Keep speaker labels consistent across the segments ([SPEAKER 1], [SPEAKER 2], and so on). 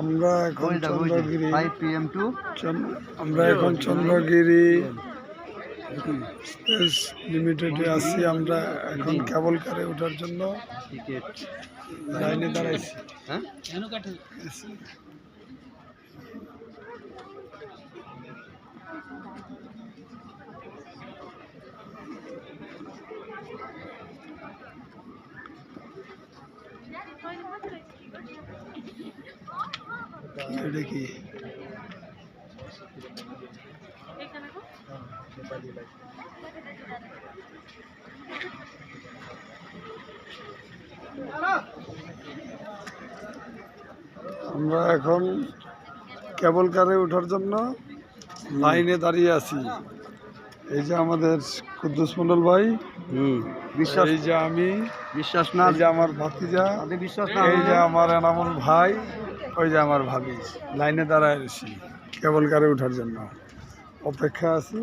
[SPEAKER 1] আমরা এখন চন্দ্রগিরি। আমরা এখন চন্দ্রগিরি স্পেস লিমিটেডে আছি। আমরা এখন কেবল কারে ওঠার জন্য লাইনে দাঁড়াইছি।
[SPEAKER 2] হ্যাঁ?
[SPEAKER 1] এটা কি? আমরা এখন কেবল কারে ওঠার জন্য লাইনে দাঁড়িয়ে আছি। এই যে আমাদের কুদ্দুস মন্ডল ভাই
[SPEAKER 2] হুম। বিশ্বাস
[SPEAKER 1] এই যে আমি
[SPEAKER 2] বিশ্বাস না
[SPEAKER 1] যে আমার ভাতিজা
[SPEAKER 2] বিশ্বাস না
[SPEAKER 1] এই যে আমার এনামুল ভাই ওই যে আমার ভাবি লাইনে দাঁড়ায় আছি কেবল কারে ওঠার জন্য। অপেক্ষা আছি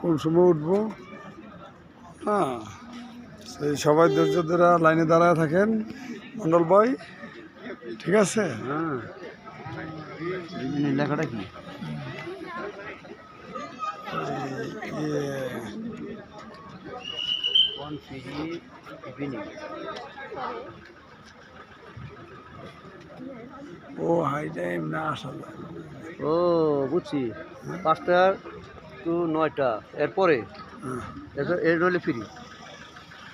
[SPEAKER 1] কোন সময় উঠবো? হ্যাঁ সেই সবাই ধৈর্য ধরে লাইনে দাঁড়ায় থাকেন। মন্ডল ভাই ঠিক আছে?
[SPEAKER 2] হ্যাঁ। লেখাটা কি? ইভিনিং
[SPEAKER 1] ও হাই টাইম না আসা যায়
[SPEAKER 2] ও বুঝছি। পাঁচটা টু নয়টা। এরপরে?
[SPEAKER 1] হ্যাঁ।
[SPEAKER 2] এরপর এর হলে ফ্রি।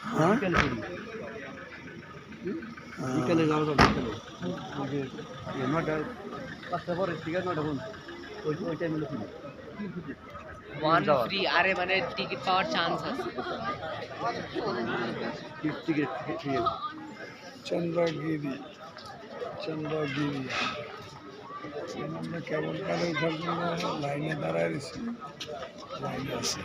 [SPEAKER 1] হ্যাঁ?
[SPEAKER 2] ফ্রি। বিকালে যাওয়া যাবে বিকালে। ওই যে নয়টা পাঁচটা পরে ঠিক আছে নয়টা বন্ধ। ওই ওই টাইম হলে ফ্রি।
[SPEAKER 3] ওয়ান ফ্রি আরে মানে টিকিট পাওয়ার চান্স আছে।
[SPEAKER 2] Ticket free
[SPEAKER 1] Chandragiri. চন্দ্রগিরি আমরা কেমন কালে ওঠার জন্য লাইনে দাঁড়ায় রয়েছি। লাইনে আছে।